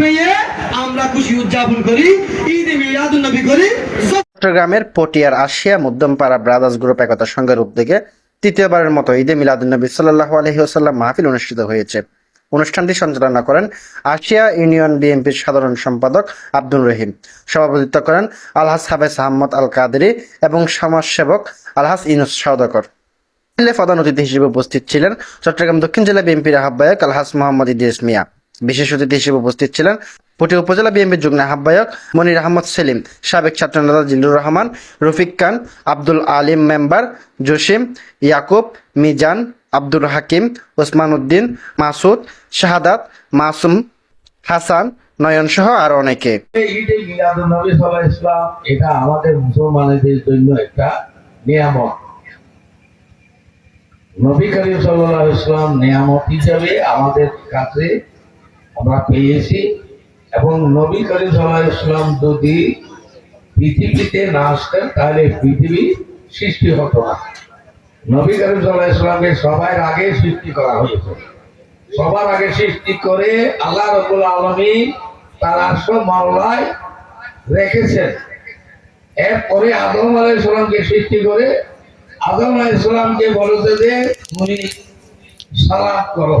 পেয়ে আমরা খুশি উদযাপন করি, ঈদ মিলাদুন নবী করি। চট্টগ্রামের পটিয়ার আসিয়া মধ্যমপাড়া ব্রাদার্স গ্রুপ একতা সংঘের উদ্যোগে তৃতীয়বারের মতো ঈদে মিলাদুন্নবী সাল্লাহ আলহিউসাল্লাম মাহফিল অনুষ্ঠিত হয়েছে। অনুষ্ঠানটি সঞ্চালনা করেন আসিয়া ইউনিয়ন বিএনপির সাধারণ সম্পাদক আব্দুল রহিম। সভাপতিত্ব করেন আলহাস হাবেস আহমদ আল কাদেরি এবং সমাজসেবক আলহাস ইনুস সওদাকর। প্রধান অতিথি হিসেবে উপস্থিত ছিলেন চট্টগ্রাম দক্ষিণ জেলা বিএনপির আহ্বায়ক আলহাস মোহাম্মদ ইদিস মিয়া। বিশেষ অতিথি হিসেবে উপস্থিত ছিলেন পটি উপজেলা বিএনপির যুগ্ম আহ্বায়ক মনির আহমদ সেলিম, সাবেক ছাত্রনেতা জিল্লুর রহমান, রফিক খান, আব্দুল আলিম মেম্বার, জসিম, ইয়াকুব, মিজান, আব্দুল হাকিম, ওসমান উদ্দিন, মাসুদ, শাহাদাত, মাসুম, হাসান, নয়ন সহ আর অনেকে। এটা আমাদের মুসলমানদের জন্য একটা নিয়ামত। নবী করিম সাল্লাহ ইসলাম নিয়ামত হিসাবে আমাদের কাছে আমরা পেয়েছি এবং নবী করিম ইসলাম যদি পৃথিবীতে না আসতেন, তাহলে পৃথিবী সৃষ্টি হতো না। নবী করিম ইসলামকে সবার আগে সৃষ্টি করা হয়েছে। সবার আগে সৃষ্টি করে আল্লাহ রবুল আলমী তার আসল মামলায় রেখেছেন। এরপরে আদম আলাই ইসলামকে সৃষ্টি করে আদম আলাই ইসলামকে বলেছে যে, তুমি সালাম করো।